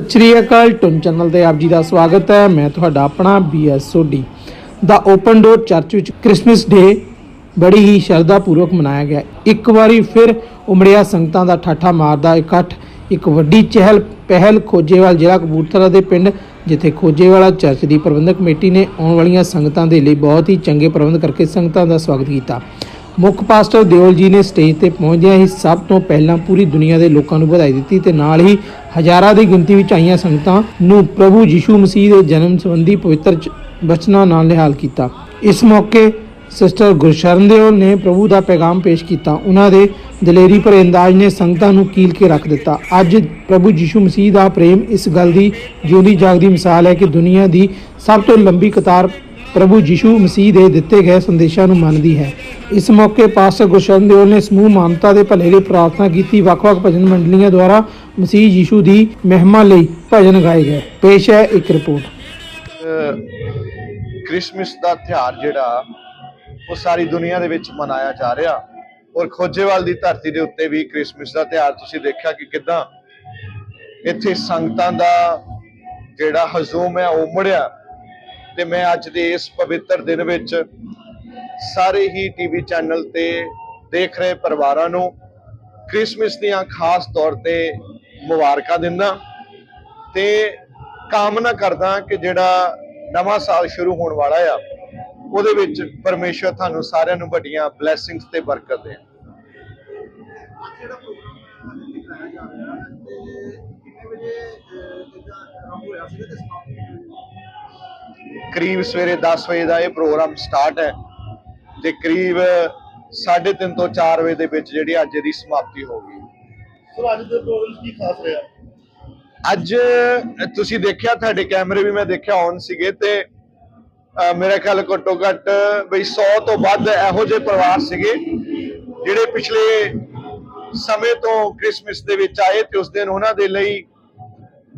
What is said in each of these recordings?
ਸਤਿ ਸ਼੍ਰੀ ਅਕਾਲ, ਟੁਨ ਚੈਨਲ ਤੇ ਆਪ ਜੀ ਦਾ ਸਵਾਗਤ ਹੈ। ਮੈਂ ਤੁਹਾਡਾ ਆਪਣਾ ਬੀਐਸ ਸੋਢੀ ਦਾ ਓਪਨ ਡੋਰ ਚਰਚ ਵਿੱਚ ਕ੍ਰਿਸਮਸ ਡੇ ਬੜੀ ਹੀ ਸ਼ਰਧਾ ਪੂਰਵਕ ਮਨਾਇਆ ਗਿਆ। ਇੱਕ ਵਾਰੀ ਫਿਰ ਉਮੜਿਆ ਸੰਗਤਾਂ ਦਾ ਠਾਠਾ ਮਾਰਦਾ ਇਕੱਠ। ਇੱਕ ਵੱਡੀ ਚਹਿਲ ਪਹਿਲ ਖੋਜੇਵਾਲ ਜ਼ਿਲ੍ਹਾ ਕਪੂਰਥਲਾ ਦੇ ਪਿੰਡ, ਜਿੱਥੇ ਖੋਜੇਵਾਲਾ ਚਰਚ ਦੀ ਪ੍ਰਬੰਧਕ ਕਮੇਟੀ ਨੇ ਆਉਣ ਵਾਲੀਆਂ ਸੰਗਤਾਂ ਦੇ ਲਈ ਬਹੁਤ ਹੀ ਚੰਗੇ ਪ੍ਰਬੰਧ ਕਰਕੇ ਸੰਗਤਾਂ ਦਾ ਸਵਾਗਤ ਕੀਤਾ। ਮੁੱਖ ਪਾਸਟਰ ਦਿਓਲ ਜੀ ਨੇ ਸਟੇਜ ਤੇ ਪਹੁੰਚਦਿਆਂ ਹੀ ਸਭ ਤੋਂ ਪਹਿਲਾਂ ਪੂਰੀ ਦੁਨੀਆ ਦੇ ਲੋਕਾਂ ਨੂੰ ਵਧਾਈ ਦਿੱਤੀ ਤੇ ਨਾਲ ਹੀ ਹਜ਼ਾਰਾਂ ਦੀ ਗਿਣਤੀ ਵਿੱਚ ਆਈਆਂ ਸੰਗਤਾਂ ਨੂੰ ਪ੍ਰਭੂ ਯੀਸ਼ੂ ਮਸੀਹ ਦੇ ਜਨਮ ਸੰਬੰਧੀ ਪਵਿੱਤਰ ਚ- ਬਚਨਾਂ ਨਾਲ ਨਿਹਾਲ ਕੀਤਾ। ਇਸ ਮੌਕੇ ਸਿਸਟਰ ਗੁਰਸ਼ਰਨ ਦਿਓਲ ਨੇ ਪ੍ਰਭੂ ਦਾ ਪੈਗਾਮ ਪੇਸ਼ ਕੀਤਾ। ਉਹਨਾਂ ਦੇ ਦਲੇਰੀ ਭਰੇ ਅੰਦਾਜ਼ ਨੇ ਸੰਗਤਾਂ ਨੂੰ ਕੀਲ ਕੇ ਰੱਖ ਦਿੱਤਾ। ਅੱਜ ਪ੍ਰਭੂ ਯੀਸ਼ੂ ਮਸੀਹ ਦਾ ਪ੍ਰੇਮ ਇਸ ਗੱਲ ਦੀ ਜਿਉਂਦੀ ਜਾਗਦੀ ਮਿਸਾਲ ਹੈ ਕਿ ਦੁਨੀਆ ਦੀ ਸਭ ਤੋਂ ਲੰਬੀ ਕਤਾਰ ਪ੍ਰਭੂ ਯਿਸ਼ੂ ਮਸੀਹ ਦੇ ਦਿੱਤੇ ਗਏ ਸੰਦੇਸ਼ਾਂ ਨੂੰ ਮੰਨਦੀ ਹੈ। ਇਸ ਮੌਕੇ ਪਾਸਟਰ ਗੁਰਸ਼ਰਨ ਦਿਓਲ ਨੇ ਸਮੂਹ ਮਾਨਵਤਾ ਦੇ ਭਲੇ ਲਈ ਪ੍ਰਾਰਥਨਾ ਕੀਤੀ। ਵੱਖ-ਵੱਖ ਭਜਨ ਮੰਡਲੀਆਂ ਦੁਆਰਾ ਮਸੀਹ ਯਿਸ਼ੂ ਦੀ ਮਹਿਮਾ ਲਈ ਭਜਨ ਗਾਏ ਗਏ। ਪੇਸ਼ ਹੈ ਇੱਕ ਰਿਪੋਰਟ। ਕ੍ਰਿਸਮਸ ਦਾ ਤਿਉਹਾਰ ਜਿਹੜਾ, ਉਹ ਸਾਰੀ ਦੁਨੀਆ ਦੇ ਵਿੱਚ ਮਨਾਇਆ ਜਾ ਰਿਹਾ। ਔਰ ਖੋਜੇਵਾਲ ਦੀ ਧਰਤੀ ਦੇ ਉੱਤੇ ਵੀ ਕ੍ਰਿਸਮਸ ਦਾ ਤਿਉਹਾਰ ਤੁਸੀਂ ਦੇਖਿਆ ਕਿ ਕਿਦਾਂ ਇੱਥੇ ਸੰਗਤਾਂ ਦਾ ਜਿਹੜਾ ਹਜ਼ੂਮ ਹੈ, ਉਹ ਉਮੜਿਆ ਤੇ ਮੈਂ ਅੱਜ ਦੇ ਇਸ ਪਵਿੱਤਰ ਦਿਨ ਵਿੱਚ ਸਾਰੇ ਹੀ ਟੀਵੀ ਚੈਨਲ ਤੇ ਦੇਖ ਰਹੇ ਪਰਿਵਾਰਾਂ ਨੂੰ ਕ੍ਰਿਸਮਸ ਦੀਆਂ ਖਾਸ ਤੌਰ ਤੇ ਮੁਬਾਰਕਾਂ ਦਿੰਦਾ ਤੇ ਕਾਮਨਾ ਕਰਦਾ ਕਿ ਜਿਹੜਾ ਨਵਾਂ ਸਾਲ ਸ਼ੁਰੂ ਹੋਣ ਵਾਲਾ ਆ, ਉਹਦੇ ਵਿੱਚ ਪਰਮੇਸ਼ਰ ਤੁਹਾਨੂੰ ਸਾਰਿਆਂ ਨੂੰ ਵੱਡੀਆਂ ਬਲੇਸਿੰਗਸ ਤੇ ਬਰਕਤ ਦੇ ਕਿੰਨੇ ਵਜੇ ਹੋਇਆ ਸੀ ਤੇ ਸਮਾਪਤੀ ਕਰੀਬ ਸਵੇਰੇ 10 ਵਜੇ ਦਾ ਇਹ ਪ੍ਰੋਗਰਾਮ ਸਟਾਰਟ ਹੈ ਤੇ ਕਰੀਬ 3:30 ਤੋਂ 4 ਵਜੇ ਦੇ ਵਿੱਚ ਜਿਹੜੀ ਅੱਜ ਦੀ ਸਮਾਪਤੀ ਹੋ ਗਈ। ਸੋ ਅੱਜ ਦੇ ਪ੍ਰੋਗਰਾਮ ਕੀ ਖਾਸ ਰਿਹਾ? ਅੱਜ ਤੁਸੀਂ ਦੇਖਿਆ ਤੁਹਾਡੇ ਕੈਮਰੇ ਵੀ ਮੈਂ ਦੇਖਿਆ ਔਨ ਸੀਗੇ ਤੇ ਮੇਰੇ ਖਿਆਲ ਘੱਟੋ ਘੱਟ ਬਈ 100 ਤੋਂ ਵੱਧ ਇਹੋ ਜਿਹੇ ਪਰਿਵਾਰ ਸੀਗੇ ਜਿਹੜੇ ਪਿਛਲੇ ਸਮੇਂ ਤੋਂ ਕ੍ਰਿਸਮਸ ਦੇ ਵਿੱਚ ਆਏ ਤੇ ਉਸ ਦਿਨ ਉਹਨਾਂ ਦੇ ਲਈ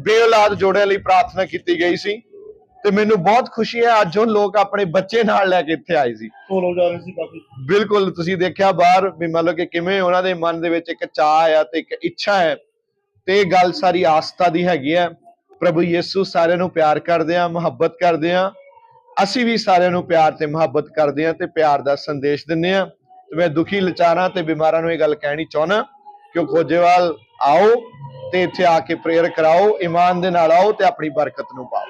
ਬੇਔਲਾਦ ਜੋੜਿਆਂ ਲਈ ਪ੍ਰਾਰਥਨਾ ਕੀਤੀ ਗਈ ਸੀ। ਤੇ ਮੈਨੂੰ ਬਹੁਤ ਖੁਸ਼ੀ ਹੈ ਅੱਜ ਉਹ ਲੋਕ ਆਪਣੇ ਬੱਚੇ ਨਾਲ ਲੈ ਕੇ ਇੱਥੇ ਆਏ ਸੀ। ਫੋਲੋ ਜਾ ਰਹੀ ਸੀ ਕਾਫੀ। ਬਿਲਕੁਲ ਤੁਸੀਂ ਦੇਖਿਆ ਬਾਹਰ ਵੀ ਮੰਨ ਲਓ ਕਿ ਕਿਵੇਂ ਉਹਨਾਂ ਦੇ ਮਨ ਦੇ ਵਿੱਚ ਇੱਕ ਚਾਹ ਆ ਤੇ ਇੱਕ ਇੱਛਾ ਹੈ। ਤੇ ਇਹ ਗੱਲ ਸਾਰੀ ਆਸਥਾ ਦੀ ਹੈਗੀ ਆ ਪ੍ਰਭੂ ਯਿਸੂ ਸਾਰਿਆਂ ਨੂੰ ਪਿਆਰ ਕਰਦੇ ਆ ਮੁਹੱਬਤ ਕਰਦੇ ਆ ਅਸੀਂ ਵੀ ਸਾਰਿਆਂ ਨੂੰ ਪਿਆਰ ਤੇ ਮੁਹੱਬਤ ਕਰਦੇ ਆ ਤੇ ਪਿਆਰ ਦਾ ਸੰਦੇਸ਼ ਦਿੰਦੇ ਆ ਤੇ ਮੈਂ ਦੁਖੀ ਲਾਚਾਰਾਂ ਤੇ ਬਿਮਾਰਾਂ ਨੂੰ ਇਹ ਗੱਲ ਕਹਿਣੀ ਚਾਹਣਾ ਕਿ ਉਹ ਖੋਜੇਵਾਲ ਆਓ ਤੇ ਇੱਥੇ ਆ ਕੇ ਪ੍ਰੇਅਰ ਕਰਾਓ ਇਮਾਨ ਦੇ ਨਾਲ ਆਓ ਤੇ ਆਪਣੀ ਬਰਕਤ ਨੂੰ ਪਾਓ।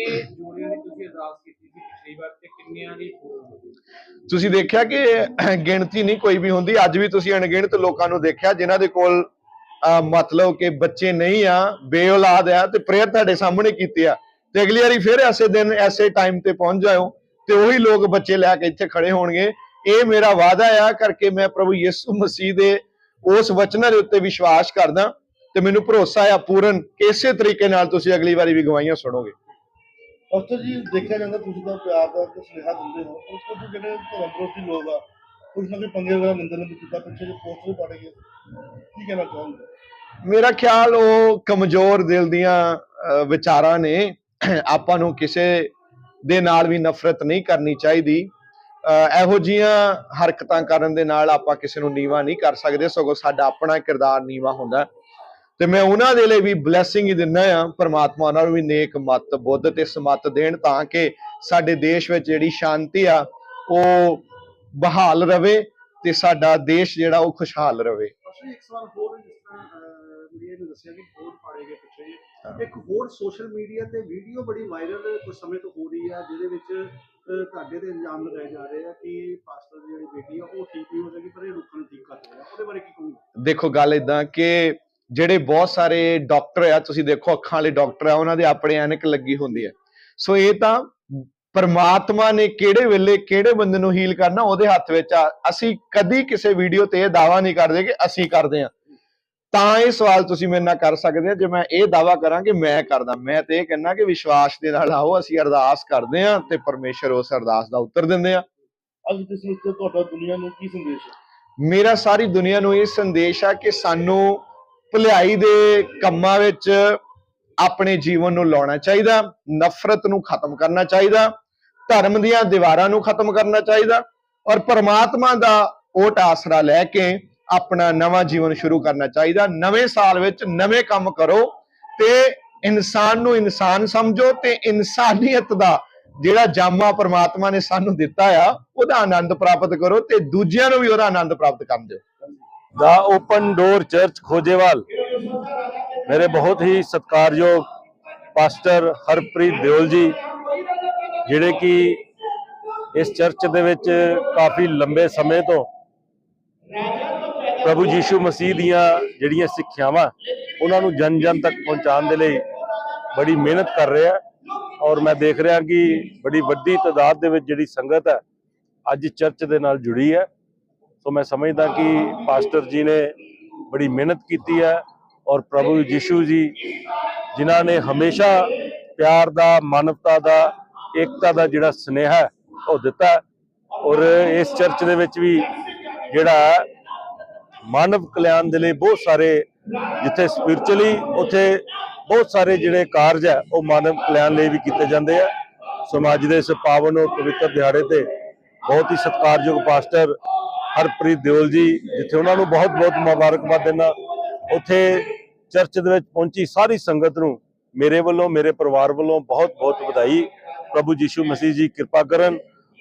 ਕਿੰਨੇ ਜੋੜਿਆਂ ਦੀ ਤੁਸੀਂ ਅਰਦਾਸ ਕੀਤੀ ਸੀ ਪਿਛਲੀ ਵਾਰ ਤੇ ਕਿੰਨਿਆਂ ਦੀ? ਤੁਸੀਂ ਦੇਖਿਆ ਕਿ ਗਿਣਤੀ ਨਹੀਂ ਕੋਈ ਵੀ ਹੁੰਦੀ, ਅੱਜ ਵੀ ਤੁਸੀਂ ਅਣਗਿਣਤ ਲੋਕਾਂ ਨੂੰ ਦੇਖਿਆ, ਜਿਨ੍ਹਾਂ ਦੇ ਕੋਲ ਮਤਲਬ ਕਿ ਬੱਚੇ ਨਹੀਂ ਆ, ਬੇਔਲਾਦ ਆ ਤੇ ਪ੍ਰੇਅਰ ਤੁਹਾਡੇ ਸਾਹਮਣੇ ਕੀਤੀ ਆ ਤੇ ਅਗਲੀ ਵਾਰੀ ਫਿਰ ਐਸੇ ਦਿਨ, ਐਸੇ ਟਾਈਮ ਤੇ ਪਹੁੰਚ ਜਾਓ ਤੇ ਉਹੀ ਲੋਕ ਬੱਚੇ ਲੈ ਕੇ ਇੱਥੇ ਖੜੇ ਹੋਣਗੇ। ਇਹ ਮੇਰਾ ਵਾਅਦਾ ਆ ਕਰਕੇ ਮੈਂ ਪ੍ਰਭੂ ਯਿਸੂ ਮਸੀਹ ਦੇ ਉਸ ਵਚਨਾਂ ਦੇ ਉੱਤੇ ਵਿਸ਼ਵਾਸ ਕਰਦਾ ਤੇ ਮੈਨੂੰ ਭਰੋਸਾ ਆ ਪੂਰਨ ਕਿ ਇਸੇ ਤਰੀਕੇ ਨਾਲ ਤੁਸੀਂ ਅਗਲੀ ਵਾਰੀ ਵੀ ਗਵਾਹੀਆਂ ਸੁਣੋਗੇ। ਅਫਸਰ ਜੀ ਦੇਖਿਆ ਜਾਂਦਾ ਤੁਸੀਂ ਤਾਂ ਪਿਆਰ ਦਾ ਇੱਕ ਸੁਨੇਹਾ ਦਿੰਦੇ ਹੋ। ਉਸ ਤੋਂ ਜਿਹੜੇ ਧਰਮ ਵਿਰੋਧੀ ਲੋਕ ਆ ਕੁਝ ਨਾ ਕੋਈ ਪੰਗੇ ਵਗੈਰਾ ਮੰਦਰ ਨੇ ਜਿੱਦਾਂ ਪਿੱਛੇ ਜੇ ਪੋਸਟਰ ਪਾੜੇ ਗਏ। ਕੀ ਕਹਿਣਾ ਚਾਹੁੰਦੇ ਮੇਰਾ ਖਿਆਲ ਉਹ ਕਮਜ਼ੋਰ ਦਿਲ ਦੀਆਂ ਵਿਚਾਰਾਂ ਨੇ। ਆਪਾਂ ਨੂੰ ਕਿਸੇ ਦੇ ਨਾਲ ਵੀ ਨਫ਼ਰਤ ਨਹੀਂ ਕਰਨੀ ਚਾਹੀਦੀ। ਅਹ, ਇਹੋ ਜੀਆਂ ਹਰਕਤਾਂ ਕਰਨ ਦੇ ਨਾਲ ਆਪਾਂ ਕਿਸੇ ਨੂੰ ਨੀਵਾ ਨਹੀਂ ਕਰ ਸਕਦੇ। ਸਗੋਂ ਸਾਡਾ ਆਪਣਾ ਕਿਰਦਾਰ ਨੀਵਾ ਹੁੰਦਾ। ਤੇ ਮੈਂ ਉਹਨਾਂ ਦੇ ਲਈ ਵੀ ਬਲੇਸਿੰਗ ਹੀ ਦਿੰਦਾ ਆ ਪ੍ਰਮਾਤਮਾ ਉਹਨਾਂ ਨੂੰ ਵੀ ਨੇਕ ਮਤ ਬੁੱਧ ਤੇ ਸਮਤ ਦੇਣ ਤਾਂ ਕਿ ਸਾਡੇ ਦੇਸ਼ ਵਿੱਚ ਜਿਹੜੀ ਸ਼ਾਂਤੀ ਆ ਉਹ ਬਹਾਲ ਰਵੇ ਤੇ ਸਾਡਾ ਦੇਸ਼ ਜਿਹੜਾ ਉਹ ਖੁਸ਼ਹਾਲ ਰਵੇ ਅਸਲ ਇੱਕ ਸਵਾਲ ਹੋਰ ਜਿਸ ਤਰ੍ਹਾਂ ਮੀਡੀਆ ਨੇ ਦੱਸਿਆ ਕਿ ਵੋਟ ਪਾੜੇ ਗਏ ਪਿੱਛੇ ਜਿਹੇ। ਇੱਕ ਹੋਰ ਸੋਸ਼ਲ ਮੀਡੀਆ ਤੇ ਵੀਡੀਓ ਬੜੀ ਵਾਇਰਲ ਕੁਝ ਸਮੇਂ ਤੋਂ ਹੋ ਰਹੀ ਆ ਜਿਹਦੇ ਵਿੱਚ ਅਹ, ਤੁਹਾਡੇ ਤੇ ਇਲਜ਼ਾਮ ਲਗਾਏ ਜਾ ਰਹੇ ਆ ਕਿ ਪਾਸਟਰ ਦੀ ਜਿਹੜੀ ਬੇਟੀ ਆ ਉਹ ਠੀਕ ਨਹੀਂ ਹੋ ਸਕੀ ਪਰ ਇਹ ਨੂੰ ਠੀਕ ਕਰ ਰਿਹਾ ਉਹਦੇ ਬਾਰੇ ਕੀ ਕਹੋਗੇ ਦੇਖੋ ਗੱਲ ਇਦਾਂ ਕਿ ਜਿਹੜੇ ਬਹੁਤ ਸਾਰੇ ਡਾਕਟਰ ਆ ਤੁਸੀਂ ਦੇਖੋ ਅੱਖਾਂ ਵਾਲੇ ਡਾਕਟਰ ਆ ਉਹਨਾਂ ਦੇ ਆਪਣੇ ਐਨਕ ਲੱਗੀ ਹੁੰਦੀ ਹੈ। ਸੋ ਇਹ ਤਾਂ ਪਰਮਾਤਮਾ ਨੇ ਕਿਹੜੇ ਵੇਲੇ ਕਿਹੜੇ ਬੰਦੇ ਨੂੰ ਹੀਲ ਕਰਨਾ ਉਹਦੇ ਹੱਥ ਵਿੱਚ ਆ। ਅਸੀਂ ਕਦੀ ਕਿਸੇ ਵੀਡੀਓ ਤੇ ਇਹ ਦਾਵਾ ਨਹੀਂ ਕਰਦੇ ਕਿ ਅਸੀਂ ਕਰਦੇ ਆ ਤਾਂ ਇਹ ਸਵਾਲ ਤੁਸੀਂ ਮੇਰੇ ਨਾਲ ਕਰ ਸਕਦੇ ਆ ਜੇ ਮੈਂ ਇਹ ਦਾਵਾ ਕਰਾਂ ਕਿ ਮੈਂ ਕਰਦਾ ਮੈਂ ਤੇ ਇਹ ਕਹਿੰਦਾ ਕਿ ਵਿਸ਼ਵਾਸ ਦੇ ਨਾਲ ਆਓ ਅਸੀਂ ਅਰਦਾਸ ਕਰਦੇ ਆ ਤੇ ਪਰਮੇਸ਼ਰ ਉਸ ਅਰਦਾਸ ਦਾ ਉੱਤਰ ਦਿੰਦੇ ਆ ਅੱਜ ਕਿਸ ਨੂੰ ਤੇ ਤੁਹਾਡਾ ਦੁਨੀਆ ਨੂੰ ਕੀ ਸੰਦੇਸ਼ ਹੈ? ਮੇਰਾ ਸਾਰੀ ਦੁਨੀਆ ਨੂੰ ਇਹ ਸੰਦੇਸ਼ ਆ ਕਿ ਸਾਨੂੰ ਭਲਾਈ ਦੇ ਕੰਮਾਂ ਵਿੱਚ ਆਪਣੇ ਜੀਵਨ ਨੂੰ ਲਾਉਣਾ ਚਾਹੀਦਾ, ਨਫ਼ਰਤ ਨੂੰ ਖਤਮ ਕਰਨਾ ਚਾਹੀਦਾ, ਧਰਮ ਦੀਆਂ ਦੀਵਾਰਾਂ ਨੂੰ ਖਤਮ ਕਰਨਾ ਚਾਹੀਦਾ ਔਰ ਪਰਮਾਤਮਾ ਦਾ ਓਟ ਆਸਰਾ ਲੈ ਕੇ ਆਪਣਾ ਨਵਾਂ ਜੀਵਨ ਸ਼ੁਰੂ ਕਰਨਾ ਚਾਹੀਦਾ। ਨਵੇਂ ਸਾਲ ਵਿੱਚ ਨਵੇਂ ਕੰਮ ਕਰੋ ਤੇ ਇਨਸਾਨ ਨੂੰ ਇਨਸਾਨ ਸਮਝੋ ਤੇ ਇਨਸਾਨੀਅਤ ਦਾ ਜਿਹੜਾ ਜਾਮਾ ਪਰਮਾਤਮਾ ਨੇ ਸਾਨੂੰ ਦਿੱਤਾ ਆ, ਉਹਦਾ ਆਨੰਦ ਪ੍ਰਾਪਤ ਕਰੋ ਤੇ ਦੂਜਿਆਂ ਨੂੰ ਵੀ ਉਹਦਾ ਆਨੰਦ ਪ੍ਰਾਪਤ ਕਰਨ ਦਿਓ। ਦਾ ਓਪਨ ਡੋਰ ਚਰਚ ਖੋਜੇਵਾਲ। ਮੇਰੇ ਬਹੁਤ ਹੀ ਸਤਿਕਾਰਯੋਗ ਪਾਸਟਰ ਹਰਪ੍ਰੀਤ ਦਿਓਲ ਜੀ, ਜਿਹੜੇ ਕਿ ਇਸ ਚਰਚ ਦੇ ਵਿੱਚ ਕਾਫੀ ਲੰਬੇ ਸਮੇਂ ਤੋਂ ਪ੍ਰਭੂ ਯੀਸ਼ੂ ਮਸੀਹ ਦੀਆਂ ਜਿਹੜੀਆਂ ਸਿੱਖਿਆਵਾਂ, ਉਹਨਾਂ ਨੂੰ ਜਨ ਜਨ ਤੱਕ ਪਹੁੰਚਾਉਣ ਦੇ ਲਈ ਬੜੀ ਮਿਹਨਤ ਕਰ ਰਿਹਾ ਔਰ ਮੈਂ ਦੇਖ ਰਿਹਾ ਕਿ ਬੜੀ ਵੱਡੀ ਤਾਦਾਦ ਦੇ ਵਿੱਚ ਜਿਹੜੀ ਸੰਗਤ ਹੈ ਅੱਜ ਚਰਚ ਦੇ ਨਾਲ ਜੁੜੀ ਹੈ ਸੋ ਮੈਂ ਸਮਝਦਾ ਕਿ ਪਾਸਟਰ ਜੀ ਨੇ ਬੜੀ ਮਿਹਨਤ ਕੀਤੀ ਹੈ ਔਰ ਪ੍ਰਭੂ ਯੀਸ਼ੂ ਜੀ ਜਿਨ੍ਹਾਂ ਨੇ ਹਮੇਸ਼ਾ ਪਿਆਰ ਦਾ ਮਾਨਵਤਾ ਦਾ ਏਕਤਾ ਦਾ ਜਿਹੜਾ ਸਨੇਹ ਹੈ ਉਹ ਦਿੱਤਾ ਔਰ ਇਸ ਚਰਚ ਦੇ ਵਿੱਚ ਵੀ ਜਿਹੜਾ ਹੈ, ਮਾਨਵ ਕਲਿਆਣ ਦੇ ਲਈ ਬਹੁਤ ਸਾਰੇ ਜਿੱਥੇ ਸਪਿਰਚੁਅਲੀ ਉੱਥੇ ਬਹੁਤ ਸਾਰੇ ਜਿਹੜੇ ਕਾਰਜ ਹੈ ਉਹ ਮਾਨਵ ਕਲਿਆਣ ਲਈ ਵੀ ਕੀਤੇ ਜਾਂਦੇ ਆ ਸਮਾਜ ਦੇ ਇਸ ਪਾਵਨ ਔਰ ਪਵਿੱਤਰ ਦਿਹਾੜੇ ਤੇ ਬਹੁਤ ਹੀ ਸਤਿਕਾਰਯੋਗ ਪਾਸਟਰ ਹਰਪ੍ਰੀਤ ਦਿਓਲ ਜੀ, ਜਿੱਥੇ ਉਹਨਾਂ ਨੂੰ ਬਹੁਤ ਬਹੁਤ ਮੁਬਾਰਕਬਾਦ ਦਿੰਦਾ। ਉੱਥੇ ਚਰਚ ਦੇ ਵਿੱਚ ਪਹੁੰਚੀ ਸਾਰੀ ਸੰਗਤ ਨੂੰ ਮੇਰੇ ਵੱਲੋਂ, ਮੇਰੇ ਪਰਿਵਾਰ ਵੱਲੋਂ ਬਹੁਤ ਬਹੁਤ ਵਧਾਈ। ਪ੍ਰਭੂ ਯੀਸ਼ੂ ਮਸੀਹ ਜੀ, ਕਿਰਪਾ ਕਰਨ।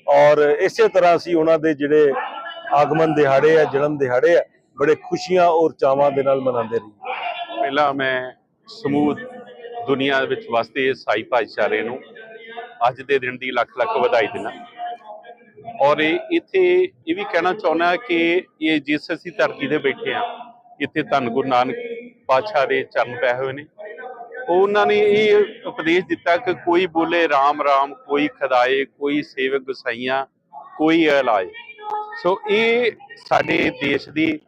ਔਰ ਇਸੇ ਤਰ੍ਹਾਂ ਅਸੀਂ ਉਹਨਾਂ ਦੇ ਜਿਹੜੇ ਆਗਮਨ ਦਿਹਾੜੇ ਆ, ਜਨਮ ਦਿਹਾੜੇ ਆ, ਬੜੇ ਖੁਸ਼ੀਆਂ ਔਰ ਚਾਵਾਂ ਦੇ ਨਾਲ ਮਨਾਉਂਦੇ ਰਹੀ ਪਹਿਲਾਂ ਮੈਂ ਸਮੂਹ ਦੁਨੀਆ ਵਿੱਚ ਵਸਦੇ ਈਸਾਈ ਭਾਈਚਾਰੇ ਨੂੰ ਅੱਜ ਦੇ ਦਿਨ ਦੀ ਲੱਖ ਲੱਖ ਵਧਾਈ ਦਿੰਦਾ। ਔਰ ਇਹ ਇੱਥੇ ਇਹ ਵੀ ਕਹਿਣਾ ਚਾਹੁੰਦਾ ਕਿ ਇਹ ਜਿਸ ਅਸੀਂ ਧਰਤੀ ਤੇ ਬੈਠੇ ਆ। ਇੱਥੇ ਧੰਨ ਗੁਰੂ ਨਾਨਕ ਪਾਤਸ਼ਾਹ ਦੇ ਚਰਨ ਪਏ ਹੋਏ ਨੇ। ਉਹਨਾਂ ਨੇ ਇਹ ਉਪਦੇਸ਼ ਦਿੱਤਾ ਕਿ ਕੋਈ ਬੋਲੇ RAM RAM ਕੋਈ ਖਦਾਏ, ਕੋਈ ਸੇਵਕ ਗੁਸਾਈਆਂ, ਕੋਈ ਅਲਾਏ। ਸੋ ਇਹ ਸਾਡੇ ਦੇਸ਼ ਦੀ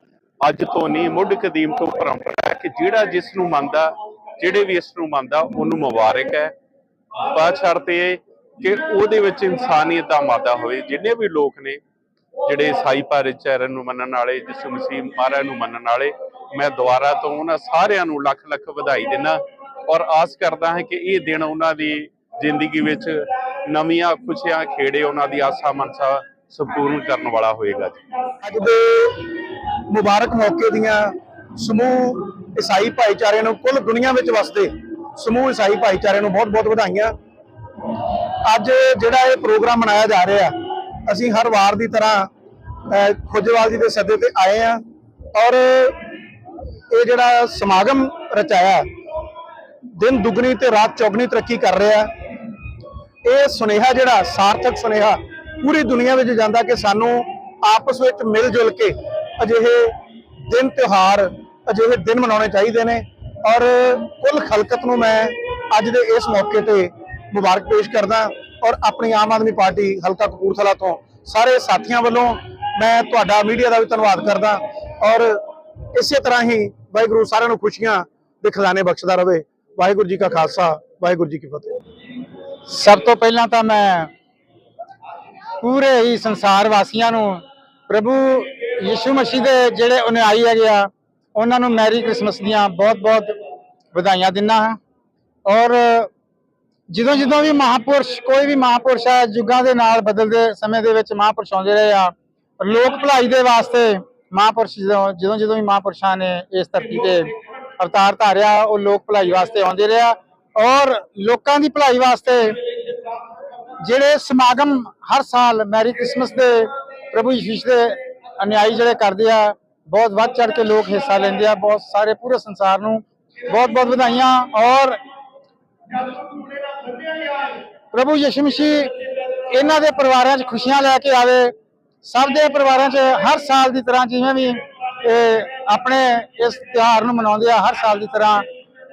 ਅੱਜ ਤੋਂ ਨਹੀਂ, ਮੁੱਢ ਕਦੀਮ ਤੋਂ ਪਰੰਪਰਾ ਹੈ ਕਿ ਜਿਹੜਾ ਜਿਸ ਨੂੰ ਮੰਨਦਾ, ਜਿਹੜੇ ਵੀ ਇਸ ਨੂੰ ਮੰਨਦਾ, ਉਹਨੂੰ ਮੁਬਾਰਕ ਹੈ। ਬਾਤ 'ਤੇ ਕਿ ਉਹਦੇ ਵਿੱਚ ਇਨਸਾਨੀਅਤ ਦਾ ਮਾਦਾ ਹੋਵੇ। ਜਿੰਨੇ ਵੀ ਲੋਕ ਨੇ, ਜਿਹੜੇ ਈਸਾਈ ਭਾਈਚਾਰਨ ਨੂੰ ਮੰਨਣ ਵਾਲੇ ਯਿਸੂ ਮਸੀਹ ਮਹਾਰਾਜ ਨੂੰ ਮੰਨਣ ਵਾਲੇ, ਮੈਂ ਦੁਆਰਾ ਤੋਂ ਉਹਨਾਂ ਸਾਰਿਆਂ ਨੂੰ ਲੱਖ ਲੱਖ ਵਧਾਈ ਦਿੰਦਾ ਔਰ ਆਸ ਕਰਦਾ ਹਾਂ ਕਿ ਇਹ ਦਿਨ ਉਹਨਾਂ ਦੀ ਜ਼ਿੰਦਗੀ ਵਿੱਚ ਨਵੀਆਂ ਖੁਸ਼ੀਆਂ ਖੇੜੇ ਉਹਨਾਂ ਦੀ ਆਸਾ ਮਨਸਾ ਸੰਪੂਰਨ ਕਰਨ ਵਾਲਾ ਹੋਏਗਾ ਜੀ। ਅੱਜ ਦੇ ਮੁਬਾਰਕ ਮੌਕੇ ਦੀਆਂ ਸਮੂਹ ਈਸਾਈ ਭਾਈਚਾਰੇ ਨੂੰ ਕੁੱਲ ਦੁਨੀਆ ਵਿੱਚ ਵਸਦੇ ਸਮੂਹ ਈਸਾਈ ਭਾਈਚਾਰੇ ਨੂੰ ਬਹੁਤ-ਬਹੁਤ ਵਧਾਈਆਂ। ਅੱਜ ਜਿਹੜਾ ਇਹ ਪ੍ਰੋਗਰਾਮ ਮਨਾਇਆ ਜਾ ਰਿਹਾ ਅਸੀਂ ਹਰ ਵਾਰ ਦੀ ਤਰ੍ਹਾਂ ਅਹ, ਜੀ ਦੇ ਸੱਦੇ ਤੇ ਆਏ ਆ ਔਰ ਇਹ ਜਿਹੜਾ ਸਮਾਗਮ ਰਚਾਇਆ ਦਿਨ ਦੁਗਣੀ ਤੇ ਰਾਤ ਚੌਗਣੀ ਤਰੱਕੀ ਕਰ ਰਿਹਾ। ਇਹ ਸੁਨੇਹਾ ਜਿਹੜਾ ਸਾਰਥਕ ਸੁਨੇਹਾ ਪੂਰੀ ਦੁਨੀਆ ਵਿੱਚ ਜਾਂਦਾ ਕਿ ਸਾਨੂੰ ਆਪਸ ਵਿੱਚ ਮਿਲ ਜੁਲ ਕੇ ਅਜਿਹੇ ਦਿਨ ਤਿਉਹਾਰ ਅਜਿਹੇ ਦਿਨ ਮਨਾਉਣੇ ਚਾਹੀਦੇ ਨੇ। ਔਰ ਕੁੱਲ ਖਲਕਤ ਨੂੰ ਮੈਂ ਅੱਜ ਦੇ ਇਸ ਮੌਕੇ ਤੇ ਮੁਬਾਰਕ ਪੇਸ਼ ਕਰਦਾ ਔਰ ਆਪਣੀ ਆਮ ਆਦਮੀ ਪਾਰਟੀ ਹਲਕਾ ਕਪੂਰਥਲਾ ਤੋਂ ਸਾਰੇ ਸਾਥੀਆਂ ਵੱਲੋਂ ਮੈਂ ਤੁਹਾਡਾ ਮੀਡੀਆ ਦਾ ਵੀ ਧੰਨਵਾਦ ਕਰਦਾ ਔਰ ਇਸੇ ਤਰ੍ਹਾਂ ਹੀ ਵਾਹਿਗੁਰੂ ਸਾਰਿਆਂ ਨੂੰ ਖੁਸ਼ੀਆਂ ਦੇ ਖਜ਼ਾਨੇ ਬਖਸ਼ਦਾ ਰਵੇ। ਵਾਹਿਗੁਰੂ ਜੀ ਕਾ ਖਾਲਸਾ, ਵਾਹਿਗੁਰੂ ਜੀ ਕੀ ਫਤਿਹ। ਸਭ ਤੋਂ ਪਹਿਲਾਂ ਤਾਂ ਮੈਂ ਪੂਰੇ ਹੀ ਸੰਸਾਰ ਵਾਸੀਆਂ ਨੂੰ ਪ੍ਰਭੂ ਯਿਸੂ ਮਸੀਹ ਦੇ ਜਿਹੜੇ ਅਨੁਆਈ ਹੈਗੇ ਆ, ਉਹਨਾਂ ਨੂੰ ਮੈਰੀ ਕ੍ਰਿਸਮਸ ਦੀਆਂ ਬਹੁਤ-ਬਹੁਤ ਵਧਾਈਆਂ ਦਿੰਦਾ ਹਾਂ। ਔਰ ਜਦੋਂ ਜਦੋਂ ਵੀ ਮਹਾਪੁਰਸ਼ ਕੋਈ ਵੀ ਮਹਾਪੁਰਸ਼ ਹੈ ਯੁੱਗਾਂ ਦੇ ਨਾਲ ਬਦਲਦੇ ਸਮੇਂ ਦੇ ਵਿੱਚ ਮਹਾਪੁਰਸ਼ ਆਉਂਦੇ ਰਹੇ ਆ, ਲੋਕ ਭਲਾਈ ਦੇ ਵਾਸਤੇ ਮਹਾਪੁਰਸ਼ ਜਦੋਂ ਜਦੋਂ ਜਦੋਂ ਵੀ ਮਹਾਪੁਰਸ਼ਾਂ ਨੇ ਇਸ ਧਰਤੀ ਤੇ ਅਵਤਾਰ ਧਾਰਿਆ, ਉਹ ਲੋਕ ਭਲਾਈ ਵਾਸਤੇ ਆਉਂਦੇ ਰਹੇ ਆ ਔਰ ਲੋਕਾਂ ਦੀ ਭਲਾਈ ਵਾਸਤੇ ਜਿਹੜੇ ਸਮਾਗਮ ਹਰ ਸਾਲ ਮੈਰੀ ਕ੍ਰਿਸਮਸ ਦੇ ਪ੍ਰਭੂ ਯਿਸੂ ਦੇ ਅਨਿਆਈ ਜਿਹੜੇ ਕਰਦੇ ਆ, ਬਹੁਤ ਵੱਧ ਚੜ ਕੇ ਲੋਕ ਹਿੱਸਾ ਲੈਂਦੇ ਆ, ਬਹੁਤ ਸਾਰੇ ਪੂਰੇ ਸੰਸਾਰ ਨੂੰ ਬਹੁਤ ਬਹੁਤ ਵਧਾਈਆਂ ਔਰ ਪ੍ਰਭੂ ਯਿਸੂ ਮਸੀਹ, ਇਹਨਾਂ ਦੇ ਪਰਿਵਾਰਾਂ 'ਚ ਖੁਸ਼ੀਆਂ ਲੈ ਕੇ ਆਵੇ। ਸਭ ਦੇ ਪਰਿਵਾਰਾਂ 'ਚ ਹਰ ਸਾਲ ਦੀ ਤਰ੍ਹਾਂ ਜਿਵੇਂ ਵੀ, ਇਹ ਆਪਣੇ ਇਸ ਤਿਉਹਾਰ ਨੂੰ ਮਨਾਉਂਦੇ ਆ, ਹਰ ਸਾਲ ਦੀ ਤਰ੍ਹਾਂ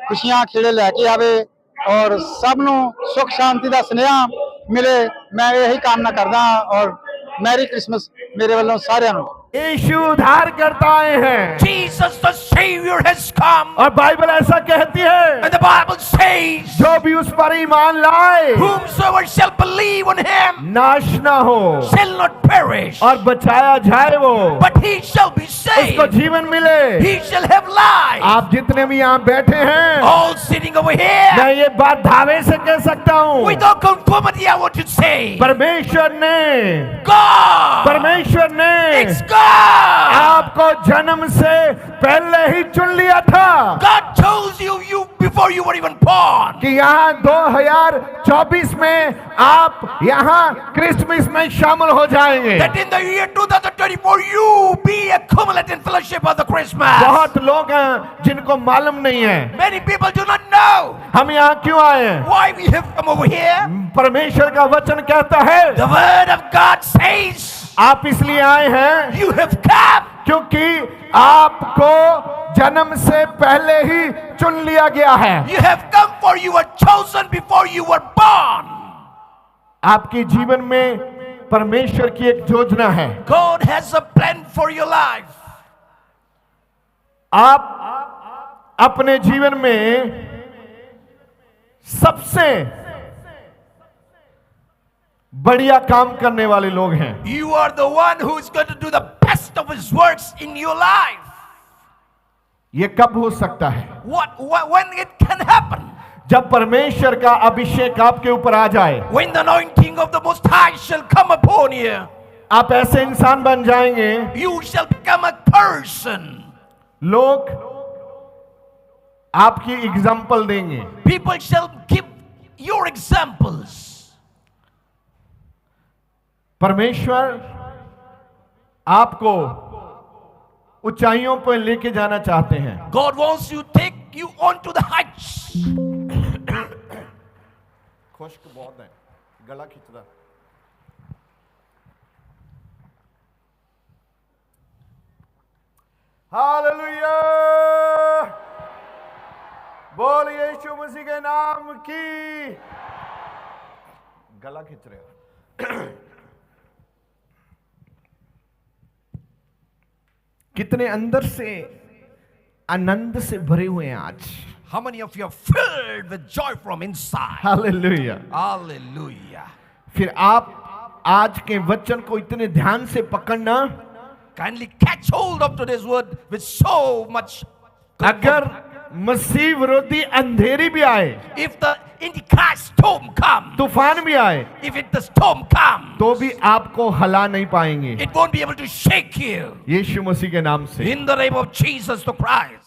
ਖੁਸ਼ੀਆਂ ਖੇੜੇ ਲੈ ਕੇ ਆਵੇ ਔਰ ਸਭ ਨੂੰ ਸੁਖ ਸ਼ਾਂਤੀ ਦਾ ਸੁਨੇਹਾ ਮਿਲੇ। ਮੈਂ ਇਹੀ ਕਾਮਨਾ ਕਰਦਾ ਹਾਂ ਔਰ ਮੈਰੀ ਕ੍ਰਿਸਮਸ ਮੇਰੇ ਵੱਲੋਂ ਸਾਰਿਆਂ ਨੂੰ। यीशु उद्धार करता आए हैं Jesus the Savior has come. और बाइबल ऐसा कहती है And the Bible says, जो भी उस पर ईमान लाए Whomsoever shall believe on him नाश ना हो shall not perish, और बचाया जाए वो but he shall be उसको saved. जीवन मिले He shall have life. आप जितने भी यहाँ बैठे हैं All sitting over here, मैं ये बात दावे से कह सकता हूँ Without conformity, I want to say, परमेश्वर ने God, परमेश्वर ने it's God. आपको जन्म से पहले ही चुन लिया था God chose you, you before you were even born. कि यहाँ 2024 में आप यहाँ क्रिसमस में शामिल हो जाएंगे That in the year 2024, you be a cumulative fellowship of the Christmas. बहुत लोग हैं जिनको मालूम नहीं है Many people do not know हम यहाँ क्यों आए हैं why we have come over here. परमेश्वर का वचन कहता है The word of God says, आप इसलिए आए हैं यू हैव कैप क्योंकि आपको जन्म से पहले ही चुन लिया गया है। You have come for you are chosen before you are born आपके जीवन में परमेश्वर की एक योजना है। God has a plan for your life आप अपने जीवन में सबसे बढ़िया काम करने वाले लोग हैं। You are the one who is going to do the best of his works in your life ये कब हो सकता है? What when it can happen जब परमेश्वर का अभिषेक आपके ऊपर आ जाए। When the anointing of the most high shall come upon you आप ऐसे इंसान बन जाएँगे। You shall become a person लोग आपकी एग्ज़ाम्पल देंगे। People shall give your example परमेश्वर आपको ऊंचाइयों पर लेके जाना चाहते हैं। God wants you take you on to the heights. खुश्क बहुत है। गला खिंचदा हालेलुया! बोल यीशु मसीह के नाम की। गला खिंच रहा कितने अंदर से आनंद से भरे हुए हैं आज How many of you are filled with joy from inside? Hallelujah Hallelujah. फिर आप आज के वचन को इतने ध्यान से पकड़ना Kindly catch hold of today's word with so much. अगर मसीह विरोधी अंधेरी भी आए If the Antichrist storm come, तूफान भी आए if it the storm come, तो भी आपको हला नहीं पाएंगे it won't be able to shake you. यीशु मसीह के नाम से In the name of Jesus the Christ.